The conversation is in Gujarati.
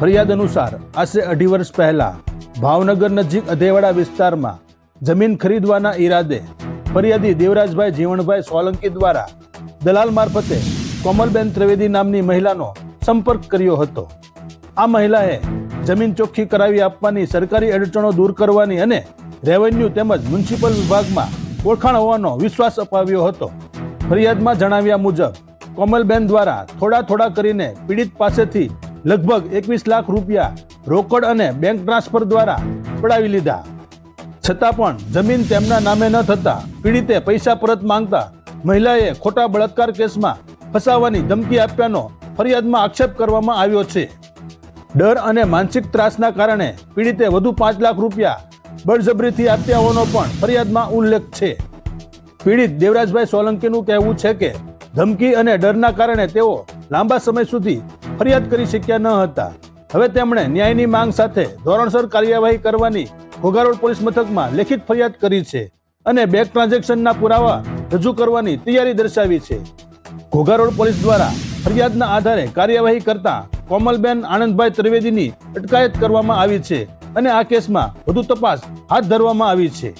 ફરિયાદ અનુસાર આશરે અઢી વર્ષ પહેલા ભાવનગર નજીક અધેવાડા વિસ્તારમાં જમીન ખરીદવાના ઈરાદે ફરિયાદી દેવરાજભાઈ જીવણભાઈ સોલંકી દ્વારા દલાલ મારફતે કોમલબેન ત્રિવેદી નામની મહિલાનો સંપર્ક કર્યો હતો. આ મહિલાએ જમીન ચોખ્ખી કરાવી આપવાની સરકારી અડચણો દૂર કરવાની અને રેવન્યુ તેમજ મ્યુનિસિપલ વિભાગમાં ઓળખાણ હોવાનો વિશ્વાસ અપાવ્યો હતો. ફરિયાદમાં જણાવ્યા મુજબ, કોમલબેન દ્વારા થોડા થોડા કરીને પીડિત પાસેથી લગભગ એકવીસ લાખ રૂપિયા રોકડ અને બેંક ટ્રાન્સફર દ્વારા પડાવી લીધા. છતાં પણ જમીન તેમના નામે ન થતા પીડિતે પૈસા પરત માંગતા મહિલાએ ખોટા બળાત્કાર કેસમાં ફસાવાની ધમકી આપ્યાનો ફરિયાદમાં આક્ષેપ કરવામાં આવ્યો છે. ડર અને માનસિક ત્રાસના કારણે પીડિતે વધુ પાંચ લાખ રૂપિયા બળજબરીથી આપ્યા હોવાનો પણ ફરિયાદમાં ઉલ્લેખ છે. પીડિત દેવરાજભાઈ સોલંકીનું કહેવું છે કે ધમકી અને ડરના કારણે તેઓ લાંબા સમય સુધી ફરિયાદ કરી શક્યા ન હતા. હવે તેમણે ન્યાયની માંગ સાથે ધોરણસર કાર્યવાહી કરવાની ઘોઘારોડ પોલીસ મથકમાં લેખિત ફરિયાદ કરી છે અને બેંક ટ્રાન્ઝેક્શનના પુરાવા રજૂ કરવાની તૈયારી દર્શાવી છે. ઘોઘારોડ પોલીસ દ્વારા ફરિયાદના આધારે કાર્યવાહી કરતા કોમલબેન આનંદભાઈ ત્રિવેદીની અટકાયત કરવામાં આવી છે અને આ કેસમાં વધુ તપાસ હાથ ધરવામાં આવી છે.